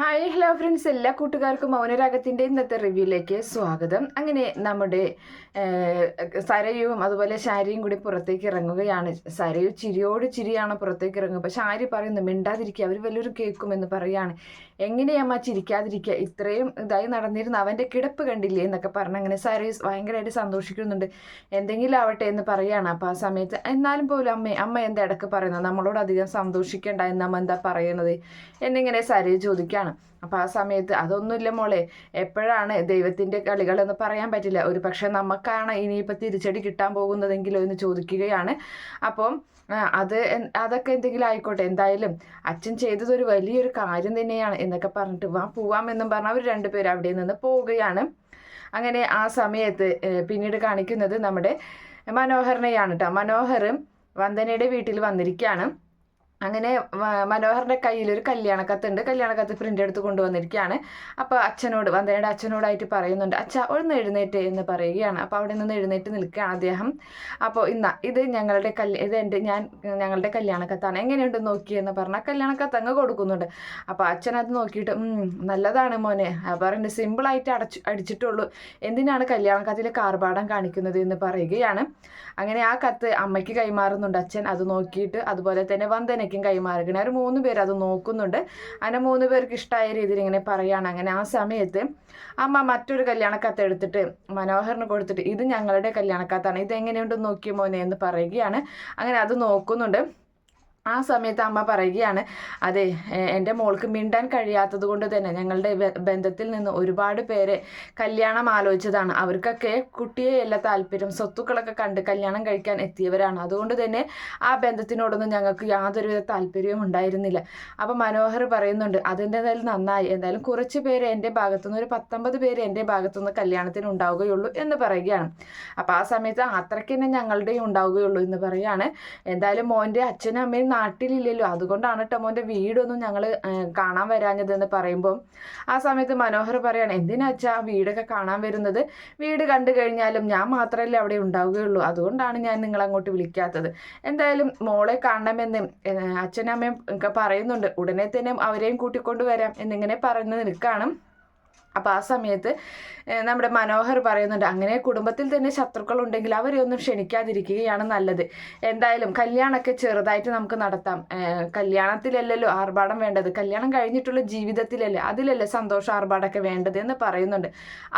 Hi hello friends. എല്ലാ കൂട്ടുകാർക്കും മൗനരാഗത്തിന്റെ ഇന്നത്തെ റിവ്യൂയിലേക്ക് സ്വാഗതം. അങ്ങനെ നമ്മുടെ സരയും അതുപോലെ ശാരിയും കൂടി പുറത്തേക്ക് ഇറങ്ങുകയാണ്. സരയു ചിരിയോട് ചിരിയാണ് പുറത്തേക്ക് ഇറങ്ങുക. പക്ഷെ ആര് പറയുന്നു? മിണ്ടാതിരിക്കുക. അവർ വലിയൊരു കേൾക്കുമെന്ന് പറയുകയാണ്. എങ്ങനെയമ്മ ചിരിക്കാതിരിക്കുക? ഇത്രയും ഇതായി നടന്നിരുന്ന അവന്റെ കിടപ്പ് കണ്ടില്ലേ എന്നൊക്കെ പറഞ്ഞ് അങ്ങനെ സരയു ഭയങ്കരമായിട്ട് സന്തോഷിക്കുന്നുണ്ട്. എന്തെങ്കിലും ആവട്ടെ എന്ന് പറയുകയാണ്. അപ്പോൾ ആ സമയത്ത് എന്നാലും പോലും അമ്മ അമ്മ എന്താ ഇടയ്ക്ക് പറയുന്നത്? നമ്മളോട് അധികം സന്തോഷിക്കേണ്ട എന്ന് അമ്മ എന്താ പറയുന്നത്? എന്നിങ്ങനെ സരയു ചോദിക്കുകയാണ്. അപ്പോൾ ആ സമയത്ത് അതൊന്നുമില്ല മോളെ. എപ്പോഴാണ് ദൈവത്തിന്റെ കളികളെന്ന് പറയാൻ പറ്റില്ല. ഒരു പക്ഷേ നമുക്കാണ് ഇനിയിപ്പോൾ തിരിച്ചടി കിട്ടാൻ പോകുന്നതെങ്കിലോ എന്ന് ചോദിക്കുകയാണ്. അപ്പം അത് അതൊക്കെ എന്തെങ്കിലും ആയിക്കോട്ടെ. എന്തായാലും അച്ഛൻ ചെയ്തതൊരു വലിയൊരു കാര്യം തന്നെയാണ് എന്നൊക്കെ പറഞ്ഞിട്ട് വാ പോവാം എന്നും പറഞ്ഞ് അവർ രണ്ടുപേരും അവിടെ നിന്ന് പോവുകയാണ്. അങ്ങനെ ആ സമയത്ത് പിന്നീട് കാണിക്കുന്നത് നമ്മുടെ മനോഹരനെയാണ് കേട്ടോ മനോഹർ വന്ദനയുടെ വീട്ടിൽ വന്നിരിക്കുകയാണ്. അങ്ങനെ മനോഹറിന്റെ കയ്യിൽ ഒരു കല്യാണക്കത്തുണ്ട്. കല്യാണക്കത്ത് പ്രിന്റ് എടുത്ത് കൊണ്ടുവന്നിരിക്കുകയാണ് അപ്പോൾ അച്ഛനോട് വന്ദനയുടെ അച്ഛനോടായിട്ട് പറയുന്നുണ്ട് അച്ഛ ഒന്ന് എഴുന്നേറ്റ് എന്ന് പറയുകയാണ്. അപ്പോൾ അവിടെ നിന്ന് എഴുന്നേറ്റ് നിൽക്കുകയാണ് അദ്ദേഹം. അപ്പോൾ ഇന്ന ഇത് ഞങ്ങളുടെ കല്യ ഇത് എന്റെ ഞാൻ ഞങ്ങളുടെ കല്യാണക്കത്താണ്. എങ്ങനെയുണ്ട് നോക്കിയെന്ന് പറഞ്ഞാൽ കല്യാണക്കത്ത് അങ്ങ് കൊടുക്കുന്നുണ്ട്. അപ്പോൾ അച്ഛൻ അത് നോക്കിയിട്ട് നല്ലതാണ് മോനെ. പറയുന്നത് സിമ്പിളായിട്ട് അടച്ചു അടിച്ചിട്ടുള്ളൂ. എന്തിനാണ് കല്യാണക്കത്തിലെ കാർപാടം കാണിക്കുന്നത്? എന്ന് പറയുകയാണ്. അങ്ങനെ ആ കത്ത് അമ്മയ്ക്ക് കൈമാറുന്നുണ്ട് അച്ഛൻ. അത് നോക്കിയിട്ട് അതുപോലെ തന്നെ വന്ദനയ്ക്കും കൈമാറിക്കണേ ഒരു മൂന്ന് പേര് അത് നോക്കുന്നുണ്ട്. അങ്ങനെ മൂന്ന് പേർക്ക് ഇഷ്ടമായ രീതിയിൽ ഇങ്ങനെ പറയുകയാണ് അങ്ങനെ ആ സമയത്ത് അമ്മ മറ്റൊരു കല്യാണക്കത്ത് എടുത്തിട്ട് മനോഹറിന് കൊടുത്തിട്ട് ഇത് ഞങ്ങളുടെ കല്യാണക്കത്താണ്. ഇത് എങ്ങനെയുണ്ടെന്ന് നോക്കിയ മോനെ? എന്ന് പറയുകയാണ്. അങ്ങനെ അത് നോക്കുന്നുണ്ട്. ആ സമയത്ത് അമ്മ പറയുകയാണ് അതെ എന്റെ മോൾക്ക് മിണ്ടാൻ കഴിയാത്തത് കൊണ്ട് തന്നെ ഞങ്ങളുടെ ബന്ധത്തിൽ നിന്ന് ഒരുപാട് പേരെ കല്യാണം ആലോചിച്ചതാണ്. അവർക്കൊക്കെ കുട്ടിയെയല്ല താല്പര്യം സ്വത്തുക്കളൊക്കെ കണ്ട് കല്യാണം കഴിക്കാൻ എത്തിയവരാണ്. അതുകൊണ്ട് തന്നെ ആ ബന്ധത്തിനോടൊന്നും ഞങ്ങൾക്ക് യാതൊരുവിധ താല്പര്യവും ഉണ്ടായിരുന്നില്ല. അപ്പം മനോഹർ പറയുന്നുണ്ട് അതിന്റെ എന്തായാലും നന്നായി. എന്തായാലും കുറച്ച് പേര് എന്റെ ഭാഗത്തുനിന്ന് ഒരു പത്തൊമ്പത് പേര് എന്റെ ഭാഗത്തുനിന്ന് കല്യാണത്തിന് ഉണ്ടാവുകയുള്ളൂ എന്ന് പറയുകയാണ്. അപ്പോൾ ആ സമയത്ത് അത്രയ്ക്ക് തന്നെ ഞങ്ങളുടെയും ഉണ്ടാവുകയുള്ളൂ എന്ന് പറയുകയാണ്. എന്തായാലും മോന്റെ അച്ഛനും അമ്മയും നാട്ടിലില്ലല്ലോ. അതുകൊണ്ടാണ് കേട്ടോ മോന്റെ വീടൊന്നും ഞങ്ങൾ കാണാൻ വരാഞ്ഞത് എന്ന് പറയുമ്പോൾ ആ സമയത്ത് മനോഹർ പറയാണ് എന്തിനാ അച്ഛാ വീടൊക്കെ കാണാൻ വരുന്നത്? വീട് കണ്ടു കഴിഞ്ഞാലും ഞാൻ മാത്രമല്ലേ അവിടെ ഉണ്ടാവുകയുള്ളൂ. അതുകൊണ്ടാണ് ഞാൻ നിങ്ങളെ അങ്ങോട്ട് വിളിക്കാത്തത്. എന്തായാലും മോളെ കാണണമെന്ന് അച്ഛനമ്മയും ഒക്കെ പറയുന്നുണ്ട്. ഉടനെ തന്നെ അവരെയും കൂട്ടിക്കൊണ്ടു വരാം എന്നിങ്ങനെ പറഞ്ഞു നിൽക്കുകയാണ് അപ്പോൾ ആ സമയത്ത് നമ്മുടെ മനോഹർ പറയുന്നുണ്ട് അങ്ങനെ കുടുംബത്തിൽ തന്നെ ശത്രുക്കൾ ഉണ്ടെങ്കിൽ അവരെ ഒന്നും ക്ഷണിക്കാതിരിക്കുകയാണ് നല്ലത്. എന്തായാലും കല്യാണമൊക്കെ ചെറുതായിട്ട് നമുക്ക് നടത്താം. കല്യാണത്തിലല്ലല്ലോ ആർഭാടം വേണ്ടത്. കല്യാണം കഴിഞ്ഞിട്ടുള്ള ജീവിതത്തിലല്ലേ അതിലല്ലേ സന്തോഷം ആർഭാടമൊക്കെ വേണ്ടത് എന്ന് പറയുന്നുണ്ട്.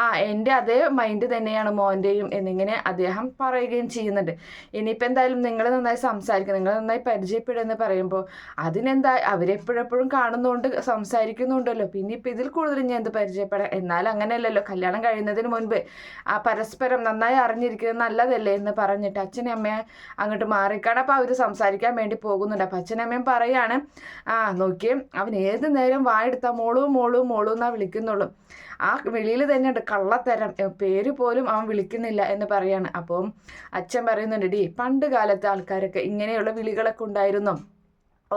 ആ എന്റെ അതേ മൈൻഡ് തന്നെയാണ് മോന്റെയും എന്നിങ്ങനെ അദ്ദേഹം പറയുകയും ചെയ്യുന്നുണ്ട്. ഇനിയിപ്പോൾ എന്തായാലും നിങ്ങൾ നന്നായി സംസാരിക്കുക നിങ്ങൾ നന്നായി പരിചയപ്പെടുക എന്ന് പറയുമ്പോൾ അതിനെന്താ അവരെപ്പോഴെപ്പോഴും കാണുന്നതുകൊണ്ട് സംസാരിക്കുന്നുണ്ടല്ലോ. പിന്നെ ഇപ്പം ഇതിൽ കൂടുതൽ ഞാൻ എന്ത് പരിചയപ്പെടാം? എന്നാൽ അങ്ങനെയല്ലല്ലോ കല്യാണം കഴിയുന്നതിന് മുൻപ് ആ പരസ്പരം നന്നായി അറിഞ്ഞിരിക്കുന്നത് നല്ലതല്ലേ എന്ന് പറഞ്ഞിട്ട് അച്ഛനും അമ്മയെ അങ്ങോട്ട് മാറിക്കാണ്. അപ്പോൾ അവർ സംസാരിക്കാൻ വേണ്ടി പോകുന്നുണ്ട്. അപ്പം അച്ഛനും അമ്മയും പറയാണ് ആ നോക്കിയേ അവൻ ഏത് നേരം വായെടുത്താൽ മോളൂ മോളൂ മോളൂ എന്നാ വിളിക്കുന്നുള്ളൂ. ആ വിളിയിൽ തന്നെയുണ്ട് കള്ളത്തരം. പേര് പോലും അവൻ വിളിക്കുന്നില്ല എന്ന് പറയാണ്. അപ്പം അച്ഛൻ പറയുന്നുണ്ട് ഡി പണ്ട് കാലത്തെ ആൾക്കാരൊക്കെ ഇങ്ങനെയുള്ള വിളികളൊക്കെ ഉണ്ടായിരുന്നു.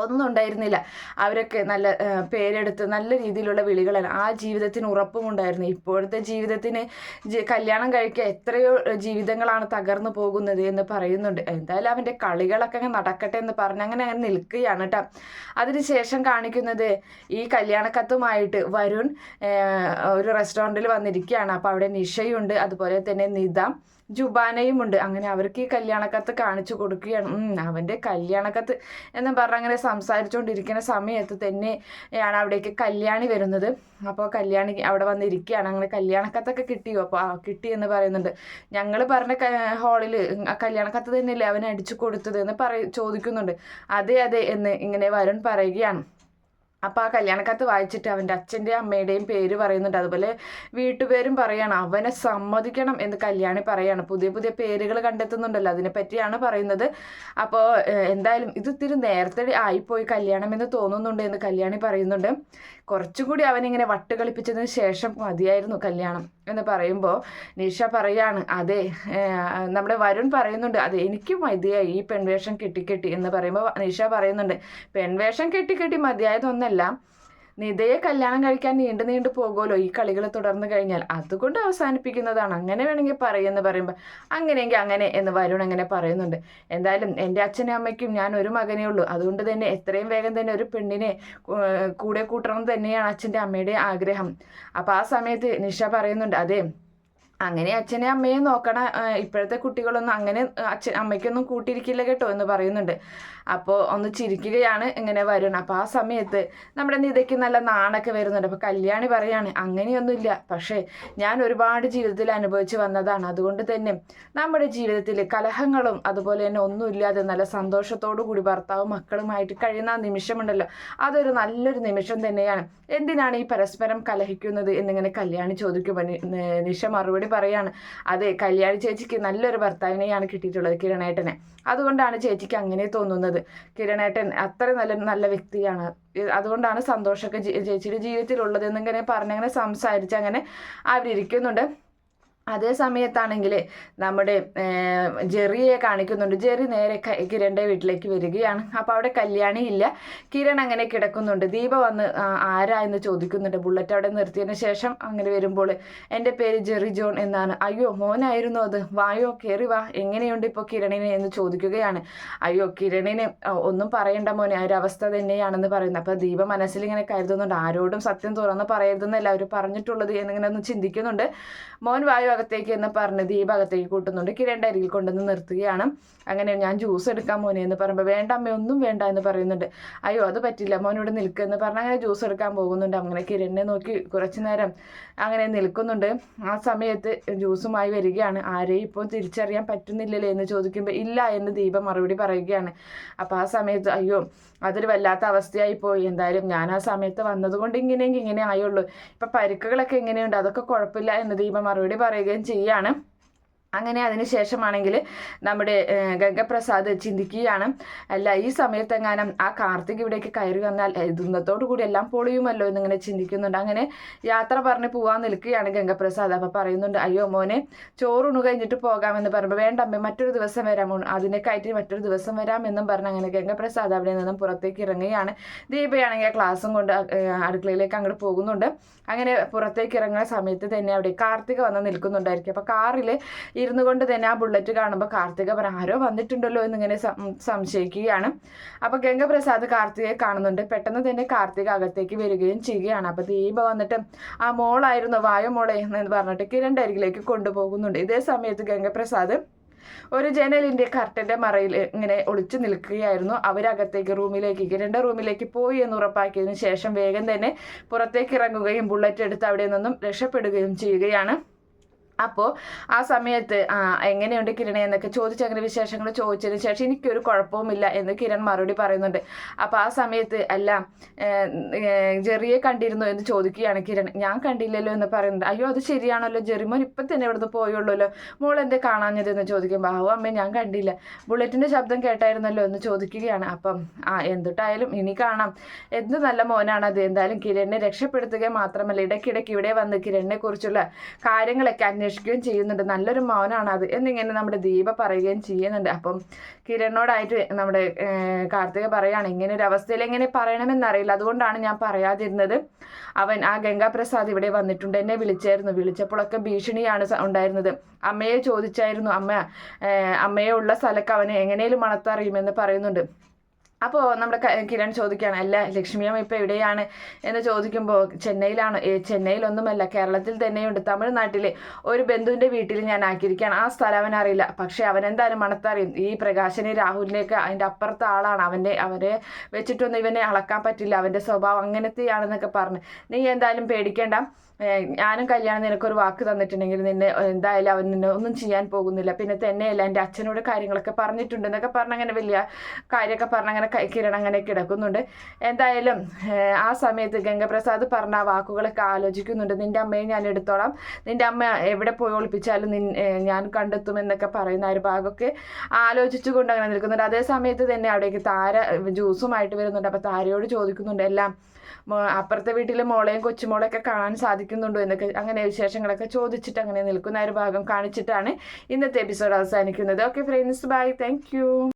ഒന്നും ഉണ്ടായിരുന്നില്ല. അവരൊക്കെ നല്ല പേരെടുത്ത് നല്ല രീതിയിലുള്ള വിളികളാണ്. ആ ജീവിതത്തിന് ഉറപ്പും ഉണ്ടായിരുന്നു. ഇപ്പോഴത്തെ ജീവിതത്തിന് കല്യാണം കഴിക്കുക എത്രയോ ജീവിതങ്ങളാണ് തകർന്നു പോകുന്നത് എന്ന് പറയുന്നുണ്ട്. എന്തായാലും അവന്റെ കളികളൊക്കെ അങ്ങ് നടക്കട്ടെ എന്ന് പറഞ്ഞ് അങ്ങനെ അങ്ങനെ നിൽക്കുകയാണ് കേട്ടോ അതിനുശേഷം കാണിക്കുന്നത് ഈ കല്യാണക്കത്തുമായിട്ട് വരുൺ ഒരു റെസ്റ്റോറന്റിൽ വന്നിരിക്കുകയാണ്. അപ്പോൾ അവിടെ നിഷയുണ്ട്. അതുപോലെ തന്നെ നിത. ജുബാനയും ഉണ്ട് അങ്ങനെ അവർക്ക് ഈ കല്യാണക്കത്ത് കാണിച്ചു കൊടുക്കുകയാണ്. അവന്റെ കല്യാണക്കത്ത് എന്ന് പറഞ്ഞ് അങ്ങനെ സംസാരിച്ചുകൊണ്ടിരിക്കുന്ന സമയത്ത് തന്നെയാണ് അവിടേക്ക് കല്യാണി വരുന്നത്. അപ്പോൾ കല്യാണി അവിടെ വന്നിരിക്കുകയാണ്. അങ്ങനെ കല്യാണക്കത്തൊക്കെ കിട്ടിയോ? അപ്പോൾ ആ കിട്ടി എന്ന് പറയുന്നുണ്ട്. ഞങ്ങൾ പറഞ്ഞ ഹാളിൽ കല്യാണക്കത്ത് തന്നെയല്ലേ അവൻ അടിച്ചു കൊടുത്തത് എന്ന് പറ ചോദിക്കുന്നുണ്ട്. അതെ അതെ എന്ന് ഇങ്ങനെ വരുൺ പറയുകയാണ്. അപ്പോൾ ആ കല്യാണക്കത്ത് വായിച്ചിട്ട് അവന്റെ അച്ഛന്റെയും അമ്മയുടെയും പേര് പറയുന്നുണ്ട്. അതുപോലെ വീട്ടുപേരും പറയാണ് അവനെ സമ്മതിക്കണം എന്ന് കല്യാണി പറയാണ്. പുതിയ പുതിയ പേരുകൾ കണ്ടെത്തുന്നുണ്ടല്ലോ അതിനെപ്പറ്റിയാണ് പറയുന്നത്. അപ്പോൾ എന്തായാലും ഇത് ഇത്തിരി നേരത്തെ ആയിപ്പോയി കല്യാണം എന്ന് തോന്നുന്നുണ്ട് എന്ന് കല്യാണി പറയുന്നുണ്ട്. കുറച്ചും കൂടി അവനിങ്ങനെ വട്ട് കളിപ്പിച്ചതിന് ശേഷം മതിയായിരുന്നു കല്യാണം എന്ന് പറയുമ്പോൾ നിഷ പറയാണ് അതെ നമ്മുടെ വരുൺ പറയുന്നുണ്ട് അതെ എനിക്ക് മതിയായി ഈ പെൺവേഷം കെട്ടിക്കെട്ടി എന്ന് പറയുമ്പോൾ നിഷ പറയുന്നുണ്ട് പെൺവേഷം കെട്ടിക്കെട്ടി മതിയായതൊന്നല്ല നിതയെ കല്യാണം കഴിക്കാൻ നീണ്ടു നീണ്ടു പോകുമല്ലോ? ഈ കളികൾ തുടർന്ന് കഴിഞ്ഞാൽ അതുകൊണ്ട് അവസാനിപ്പിക്കുന്നതാണ്. അങ്ങനെ വേണമെങ്കിൽ പറയുമെന്ന് പറയുമ്പോൾ അങ്ങനെയെങ്കിൽ അങ്ങനെ എന്ന് വരുൺ അങ്ങനെ പറയുന്നുണ്ട്. എന്തായാലും എന്റെ അച്ഛനും അമ്മയ്ക്കും ഞാൻ ഒരു മകനേ ഉള്ളൂ. അതുകൊണ്ട് തന്നെ എത്രയും വേഗം തന്നെ ഒരു പെണ്ണിനെ കൂടെ കൂട്ടണം തന്നെയാണ് അച്ഛന്റെ അമ്മയുടെ ആഗ്രഹം. അപ്പോൾ ആ സമയത്ത് നിഷ പറയുന്നുണ്ട് അതെ അങ്ങനെ അച്ഛനെ അമ്മയെ നോക്കണ ഇപ്പോഴത്തെ കുട്ടികളൊന്നും അങ്ങനെ അച്ഛൻ അമ്മയ്ക്കൊന്നും കൂട്ടിയിരിക്കില്ല കേട്ടോ എന്ന് പറയുന്നുണ്ട്. അപ്പോൾ ഒന്ന് ചിരിക്കുകയാണ് ഇങ്ങനെ വരുന്നത്. അപ്പോൾ ആ സമയത്ത് നമ്മുടെ നിതയ്ക്ക് നല്ല നാണൊക്കെ വരുന്നുണ്ട്. അപ്പോൾ കല്യാണി പറയാണ് അങ്ങനെയൊന്നുമില്ല. പക്ഷേ ഞാൻ ഒരുപാട് ജീവിതത്തിൽ അനുഭവിച്ച് വന്നതാണ്. അതുകൊണ്ട് തന്നെ നമ്മുടെ ജീവിതത്തിൽ കലഹങ്ങളും അതുപോലെ തന്നെ ഒന്നുമില്ലാതെ നല്ല സന്തോഷത്തോടു കൂടി ഭർത്താവും മക്കളുമായിട്ട് കഴിയുന്ന നിമിഷമുണ്ടല്ലോ. അതൊരു നല്ലൊരു നിമിഷം തന്നെയാണ്. എന്തിനാണ് ഈ പരസ്പരം കലഹിക്കുന്നത്? എന്നിങ്ങനെ കല്യാണി ചോദിക്കുമ്പോൾ നിഷ മറുപടി പറയാണ്. അതെ കല്യാണി ചേച്ചിക്ക് നല്ലൊരു ഭർത്താവിനെയാണ് കിട്ടിയിട്ടുള്ളത് കിരണേട്ടനെ. അതുകൊണ്ടാണ് ചേച്ചിക്ക് അങ്ങനെ തോന്നുന്നത്. കിരണേട്ടൻ അത്ര നല്ല നല്ല വ്യക്തിയാണ്. അതുകൊണ്ടാണ് സന്തോഷമൊക്കെ ചേച്ചിയുടെ ജീവിതത്തിലുള്ളത് എന്നിങ്ങനെ പറഞ്ഞങ്ങനെ സംസാരിച്ച് അങ്ങനെ അവരിയ്ക്കുന്നുണ്ട് അതേ സമയത്താണെങ്കിൽ നമ്മുടെ ജെറിയെ കാണിക്കുന്നുണ്ട്. ജെറി നേരെ കിരണിന്റെ വീട്ടിലേക്ക് വരികയാണ്. അപ്പോൾ അവിടെ കല്യാണി ഇല്ല. കിരൺ അങ്ങനെ കിടക്കുന്നുണ്ട്. ദീപ വന്ന് ആരാ എന്ന് ചോദിക്കുന്നുണ്ട്. ബുള്ളറ്റ് അവിടെ നിർത്തിയതിന് ശേഷം അങ്ങനെ വരുമ്പോൾ എന്റെ പേര് ജെറി ജോൺ എന്നാണ്. അയ്യോ മോനായിരുന്നു അത്. വായോ കയറി വാ. എങ്ങനെയുണ്ട് ഇപ്പോൾ കിരണിനെ? എന്ന് ചോദിക്കുകയാണ്. അയ്യോ കിരണിന് ഒന്നും പറയണ്ട മോനെ. ആ ഒരു അവസ്ഥ തന്നെയാണെന്ന് പറയുന്നത് അപ്പോൾ ദീപ മനസ്സിൽ ഇങ്ങനെ കരുതുന്നുണ്ട്. ആരോടും സത്യം തുറന്ന് പറയരുതെന്നല്ല അവർ പറഞ്ഞിട്ടുള്ളത് എന്നിങ്ങനെ ഒന്ന് ചിന്തിക്കുന്നുണ്ട്. മോൻ വായോ അകത്തേക്ക് എന്ന് പറഞ്ഞ് ദീപ അകത്തേക്ക് കൂട്ടുന്നുണ്ട്. കിരണ്ട അരികിൽ കൊണ്ടുവന്ന് നിർത്തുകയാണ്. അങ്ങനെ ഞാൻ ജ്യൂസ് എടുക്കാൻ മോനെ എന്ന് പറയുമ്പോൾ വേണ്ട അമ്മ ഒന്നും വേണ്ട എന്ന് പറയുന്നുണ്ട്. അയ്യോ അത് പറ്റില്ല മോൻ ഇവിടെ നിൽക്കുമെന്ന് പറഞ്ഞ് അങ്ങനെ ജ്യൂസ് എടുക്കാൻ പോകുന്നുണ്ട്. അങ്ങനെ കിരണിനെ നോക്കി കുറച്ച് നേരം അങ്ങനെ നിൽക്കുന്നുണ്ട്. ആ സമയത്ത് ജ്യൂസുമായി വരികയാണ്. ആരെയും ഇപ്പോൾ തിരിച്ചറിയാൻ പറ്റുന്നില്ലല്ലേ എന്ന് ചോദിക്കുമ്പോൾ ഇല്ല എന്ന് ദീപ മറുപടി പറയുകയാണ്. അപ്പോൾ ആ സമയത്ത് അയ്യോ അതൊരു വല്ലാത്ത അവസ്ഥയായി പോയി. എന്തായാലും ഞാൻ ആ സമയത്ത് വന്നതുകൊണ്ട് ഇങ്ങനെയെങ്കിൽ ഇങ്ങനെ ആയുള്ളൂ. ഇപ്പം പരിക്കുകളൊക്കെ എങ്ങനെയുണ്ട്? അതൊക്കെ കുഴപ്പമില്ല എന്ന് ദീപ മറുപടി പറയുകയും ചെയ്യാണ്. അങ്ങനെ അതിനുശേഷമാണെങ്കിൽ നമ്മുടെ ഗംഗപ്രസാദ് ചിന്തിക്കുകയാണ്. അല്ല ഈ സമയത്തെങ്ങാനും ആ കാർത്തിക് ഇവിടേക്ക് കയറി വന്നാൽ ദുന്നത്തോടു കൂടി എല്ലാം പൊളിയുമല്ലോ എന്നിങ്ങനെ ചിന്തിക്കുന്നുണ്ട്. അങ്ങനെ യാത്ര പറഞ്ഞ് പോകാൻ നിൽക്കുകയാണ് ഗംഗപ്രസാദ്. അപ്പം പറയുന്നുണ്ട് അയ്യോ മോനെ ചോറുണു കഴിഞ്ഞിട്ട് പോകാമെന്ന് പറയുമ്പോൾ വേണ്ട അമ്മ മറ്റൊരു ദിവസം വരാമോ അതിനെ കയറ്റി മറ്റൊരു ദിവസം വരാം എന്നും പറഞ്ഞ് അങ്ങനെ ഗംഗപ്രസാദ് അവിടെ നിന്നും പുറത്തേക്ക് ഇറങ്ങുകയാണ്. ദീപയാണെങ്കിൽ ആ ക്ലാസ്സും കൊണ്ട് അടുക്കളയിലേക്ക് അങ്ങോട്ട് പോകുന്നുണ്ട്. അങ്ങനെ പുറത്തേക്ക് ഇറങ്ങുന്ന സമയത്ത് തന്നെ അവിടെ കാർത്തിക വന്ന് നിൽക്കുന്നുണ്ടായിരിക്കും. അപ്പോൾ കാറിൽ ഇരുന്നു കൊണ്ട് തന്നെ ആ ബുള്ളറ്റ് കാണുമ്പോൾ കാർത്തിക പറ ആരോ വന്നിട്ടുണ്ടല്ലോ എന്നിങ്ങനെ സംശയിക്കുകയാണ്. അപ്പോൾ ഗംഗപ്രസാദ് കാർത്തികയെ കാണുന്നുണ്ട്. പെട്ടെന്ന് തന്നെ കാർത്തിക അകത്തേക്ക് വരികയും ചെയ്യുകയാണ്. അപ്പോൾ ദീപ വന്നിട്ട് ആ മോളായിരുന്നു വായോ മോളെ എന്ന് പറഞ്ഞിട്ട് കിരൺ അരികിലേക്ക് കൊണ്ടുപോകുന്നുണ്ട്. ഇതേ സമയത്ത് ഗംഗപ്രസാദ് ഒരു ജനലിന്റെ കർട്ടന്റെ മറയിൽ ഇങ്ങനെ ഒളിച്ചു നിൽക്കുകയായിരുന്നു. അവരകത്തേക്ക് റൂമിലേക്ക് കിരണ്ട റൂമിലേക്ക് പോയി എന്ന് ഉറപ്പാക്കിയതിനു ശേഷം വേഗം തന്നെ പുറത്തേക്ക് ഇറങ്ങുകയും ബുള്ളറ്റ് എടുത്ത് അവിടെ നിന്നും രക്ഷപ്പെടുകയും ചെയ്യുകയാണ്. അപ്പോൾ ആ സമയത്ത് എങ്ങനെയുണ്ട് കിരണ എന്നൊക്കെ ചോദിച്ച് അങ്ങനെ വിശേഷങ്ങൾ ചോദിച്ചതിന് ശേഷം എനിക്കൊരു കുഴപ്പവുമില്ല എന്ന് കിരൺ മറുപടി പറയുന്നുണ്ട്. അപ്പോൾ ആ സമയത്ത് അല്ല ജെറിയെ കണ്ടിരുന്നു എന്ന് ചോദിക്കുകയാണ് കിരൺ. ഞാൻ കണ്ടില്ലല്ലോ എന്ന് പറയുന്നത് അയ്യോ അത് ശരിയാണല്ലോ. ജെറിമോൻ ഇപ്പം തന്നെ ഇവിടുന്ന് പോയുള്ളൂല്ലോ. മോൾ എന്തേ കാണാഞ്ഞത് എന്ന് ചോദിക്കും ബാഹു അമ്മ ഞാൻ കണ്ടില്ല. ബുള്ളറ്റിന്റെ ശബ്ദം കേട്ടായിരുന്നല്ലോ എന്ന് ചോദിക്കുകയാണ്. അപ്പം ആ എന്തിട്ടായാലും ഇനി കാണാം. എന്ത് നല്ല മോനാണ് അത്. എന്തായാലും കിരണിനെ രക്ഷപ്പെടുത്തുക മാത്രമല്ല ഇടയ്ക്കിടയ്ക്ക് ഇവിടെ വന്ന് കിരണിനെ കുറിച്ചുള്ള കാര്യങ്ങളൊക്കെ അന്വേഷിക്കുകയും ചെയ്യുന്നുണ്ട്. നല്ലൊരു മൗനാണ് അത് എന്നിങ്ങനെ നമ്മുടെ ദീപ പറയുകയും ചെയ്യുന്നുണ്ട്. അപ്പം കിരണിനോടായിട്ട് നമ്മുടെ കാർത്തിക പറയാണ് ഇങ്ങനെ ഒരു അവസ്ഥയിൽ എങ്ങനെ പറയണമെന്നറിയില്ല. അതുകൊണ്ടാണ് ഞാൻ പറയാതിരുന്നത്. അവൻ ആ ഗംഗാപ്രസാദ് ഇവിടെ വന്നിട്ടുണ്ട്. എന്നെ വിളിച്ചായിരുന്നു. വിളിച്ചപ്പോഴൊക്കെ ഭീഷണിയാണ് ഉണ്ടായിരുന്നത്. അമ്മയെ ചോദിച്ചായിരുന്നു. അമ്മ അമ്മയെ ഉള്ള സ്ഥലക്ക് അവനെ എങ്ങനെയും മണത്തറിയുമെന്ന് പറയുന്നുണ്ട്. അപ്പോൾ നമ്മുടെ കിരൺ ചോദിക്കുകയാണ് അല്ല ലക്ഷ്മിയമ്മ ഇപ്പോൾ എവിടെയാണ്? എന്ന് ചോദിക്കുമ്പോൾ ചെന്നൈയിലാണ്. ചെന്നൈയിലൊന്നുമല്ല കേരളത്തിൽ തന്നെയുണ്ട്. തമിഴ്നാട്ടിലെ ഒരു ബന്ധുവിന്റെ വീട്ടിൽ ഞാൻ ആക്കിയിരിക്കുകയാണ്. ആ സ്ഥലം അവൻ അറിയില്ല. പക്ഷേ അവൻ എന്തായാലും മണത്തറിയും. ഈ പ്രകാശനെ രാഹുലിനെയൊക്കെ അതിന്റെ അപ്പുറത്തെ ആളാണ്. അവന്റെ അവരെ വെച്ചിട്ടൊന്നും ഇവനെ അളക്കാൻ പറ്റില്ല. അവന്റെ സ്വഭാവം അങ്ങനത്തെയാണെന്നൊക്കെ പറഞ്ഞ്. നീ എന്തായാലും പേടിക്കേണ്ട. ഞാനും കല്യാണം നിനക്കൊരു വാക്ക് തന്നിട്ടുണ്ടെങ്കിൽ നിന്നെ എന്തായാലും അവൻ നിന്നെ ഒന്നും ചെയ്യാൻ പോകുന്നില്ല. പിന്നെ തന്നെയല്ല എന്റെ അച്ഛനോട് കാര്യങ്ങളൊക്കെ പറഞ്ഞിട്ടുണ്ട് എന്നൊക്കെ പറഞ്ഞങ്ങനെ വലിയ കാര്യമൊക്കെ പറഞ്ഞങ്ങനെ കിരൺ അങ്ങനെ കിടക്കുന്നുണ്ട്. എന്തായാലും ആ സമയത്ത് ഗംഗപ്രസാദ് പറഞ്ഞ ആ വാക്കുകളൊക്കെ ആലോചിക്കുന്നുണ്ട്. നിന്റെ അമ്മയെ ഞാൻ എടുത്തോളാം. നിന്റെ അമ്മ എവിടെ പോയി ഒളിപ്പിച്ചാലും നിൻ ഞാൻ കണ്ടെത്തും എന്നൊക്കെ പറയുന്ന ഒരു ഭാഗമൊക്കെ ആലോചിച്ചുകൊണ്ട് അങ്ങനെ നിൽക്കുന്നുണ്ട്. അതേ സമയത്ത് തന്നെ അവിടേക്ക് താര ജ്യൂസുമായിട്ട് വരുന്നുണ്ട്. അപ്പോൾ താരയോട് ചോദിക്കുന്നുണ്ട്. എല്ലാം അപ്പുറത്തെ വീട്ടിലെ മോളെയും കൊച്ചുമോളെയൊക്കെ കാണാൻ സാധിക്കുന്നുണ്ടോ എന്നൊക്കെ അങ്ങനെ വിശേഷങ്ങളൊക്കെ ചോദിച്ചിട്ട് അങ്ങനെ നിൽക്കുന്ന ഒരു ഭാഗം കാണിച്ചിട്ടാണ് ഇന്നത്തെ എപ്പിസോഡ് അവസാനിക്കുന്നത്. Okay friends bye thank